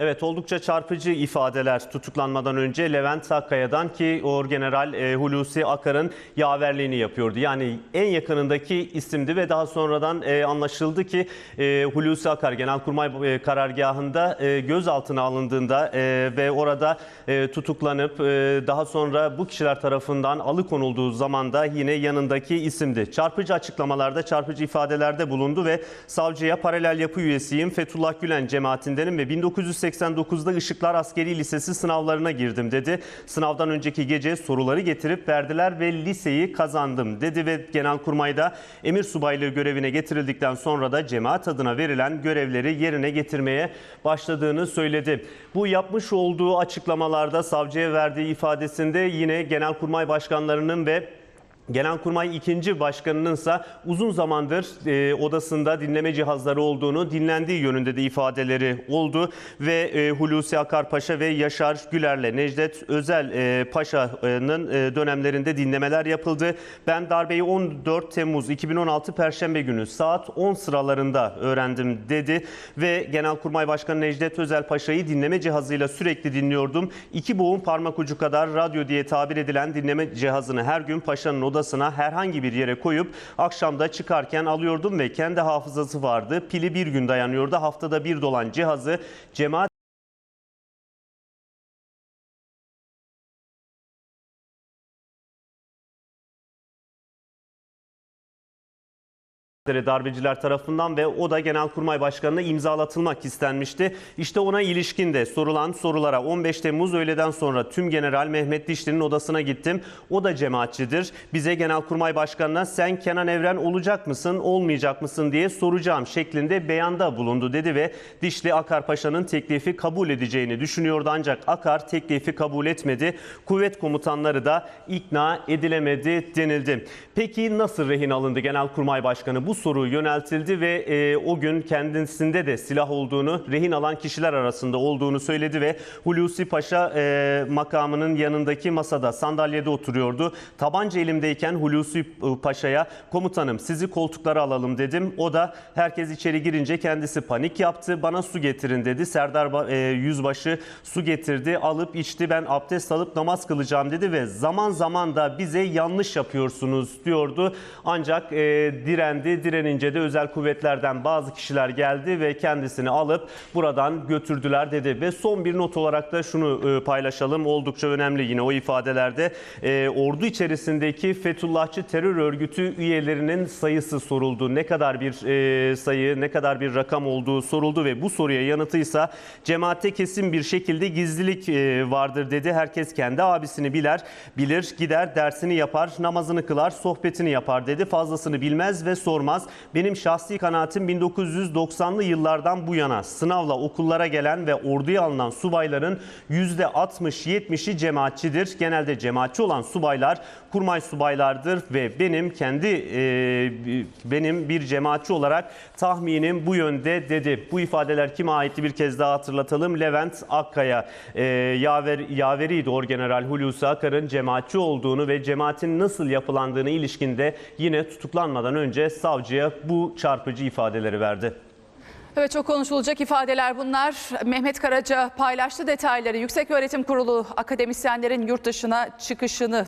Evet oldukça çarpıcı ifadeler tutuklanmadan önce Levent Akkaya'dan ki Orgeneral e, Hulusi Akar'ın yaverliğini yapıyordu. Yani en yakınındaki isimdi ve daha sonradan e, anlaşıldı ki e, Hulusi Akar Genelkurmay e, karargahında gözaltına alındığında ve orada tutuklanıp daha sonra bu kişiler tarafından alıkonulduğu zamanda yine yanındaki isimdi. Çarpıcı açıklamalarda, çarpıcı ifadelerde bulundu ve savcıya paralel yapı üyesiyim, Fethullah Gülen cemaatindenim ve 1989'da Işıklar Askeri Lisesi sınavlarına girdim dedi. Sınavdan önceki gece soruları getirip verdiler ve liseyi kazandım dedi ve Genelkurmay'da emir subaylığı görevine getirildikten sonra da cemaat adına verilen görevleri yerine getirmeye başladığını söyledi. Bu yapmış olduğu açıklamalarda savcıya verdiği ifadesinde yine Genelkurmay başkanlarının ve Genelkurmay ikinci başkanının ise uzun zamandır e, odasında dinleme cihazları olduğunu dinlendiği yönünde de ifadeleri oldu ve e, Hulusi Akar Paşa ve Yaşar Güler'le Necdet Özel e, Paşa'nın e, dönemlerinde dinlemeler yapıldı. Ben darbeyi 14 Temmuz 2016 Perşembe günü saat 10 sıralarında öğrendim dedi ve Genelkurmay Başkanı Necdet Özel Paşa'yı dinleme cihazıyla sürekli dinliyordum. İki boğum parmak ucu kadar radyo diye tabir edilen dinleme cihazını her gün Paşa'nın odasına herhangi bir yere koyup akşamda çıkarken alıyordum ve kendi hafızası vardı. Pili bir gün dayanıyordu. Haftada bir dolan cihazı cemaat darbeciler tarafından ve o da Genelkurmay Başkanı'na imzalatılmak istenmişti. İşte ona ilişkin de sorulan sorulara 15 Temmuz öğleden sonra tüm General Mehmet Dişli'nin odasına gittim. O da cemaatçidir. Bize Genelkurmay Başkanı'na sen Kenan Evren olacak mısın, olmayacak mısın diye soracağım şeklinde beyanda bulundu dedi ve Dişli Akar Paşa'nın teklifi kabul edeceğini düşünüyordu ancak Akar teklifi kabul etmedi. Kuvvet komutanları da ikna edilemedi denildi. Peki nasıl rehin alındı Genelkurmay Başkanı? Bu soru yöneltildi ve e, o gün kendisinde de silah olduğunu, rehin alan kişiler arasında olduğunu söyledi ve Hulusi Paşa e, makamının yanındaki masada sandalyede oturuyordu. Tabanca elimdeyken Hulusi Paşa'ya komutanım sizi koltuklara alalım dedim. O da herkes içeri girince kendisi panik yaptı. Bana su getirin dedi. Serdar e, Yüzbaşı su getirdi. Alıp içti. Ben abdest alıp namaz kılacağım dedi ve zaman zaman da bize yanlış yapıyorsunuz diyordu. Ancak e, direndi. Direnince de özel kuvvetlerden bazı kişiler geldi ve kendisini alıp buradan götürdüler dedi. Ve son bir not olarak da şunu e, paylaşalım. Oldukça önemli yine o ifadelerde. E, ordu içerisindeki Fethullahçı terör örgütü üyelerinin sayısı soruldu. Ne kadar bir e, sayı, ne kadar bir rakam olduğu soruldu ve bu soruya yanıtıysa cemaatte kesin bir şekilde gizlilik vardır dedi. Herkes kendi abisini biler, bilir, gider, dersini yapar, namazını kılar, sohbetini yapar dedi. Fazlasını bilmez ve sormaz. Benim şahsi kanaatim 1990'lı yıllardan bu yana sınavla okullara gelen ve orduya alınan subayların %60-70'i cemaatçidir. Genelde cemaatçi olan subaylar kurmay subaylardır ve benim kendi e, benim bir cemaatçi olarak tahminim bu yönde dedi. Bu ifadeler kime aitti bir kez daha hatırlatalım. Levent Akkaya e, yaver, yaveriydi Orgeneral Hulusi Akar'ın cemaatçi olduğunu ve cemaatin nasıl yapılandığını ilişkinde yine tutuklanmadan önce savcıya bu çarpıcı ifadeleri verdi. Evet çok konuşulacak ifadeler bunlar. Mehmet Karaca paylaştı detayları. Yüksek Öğretim Kurulu akademisyenlerin yurt dışına çıkışını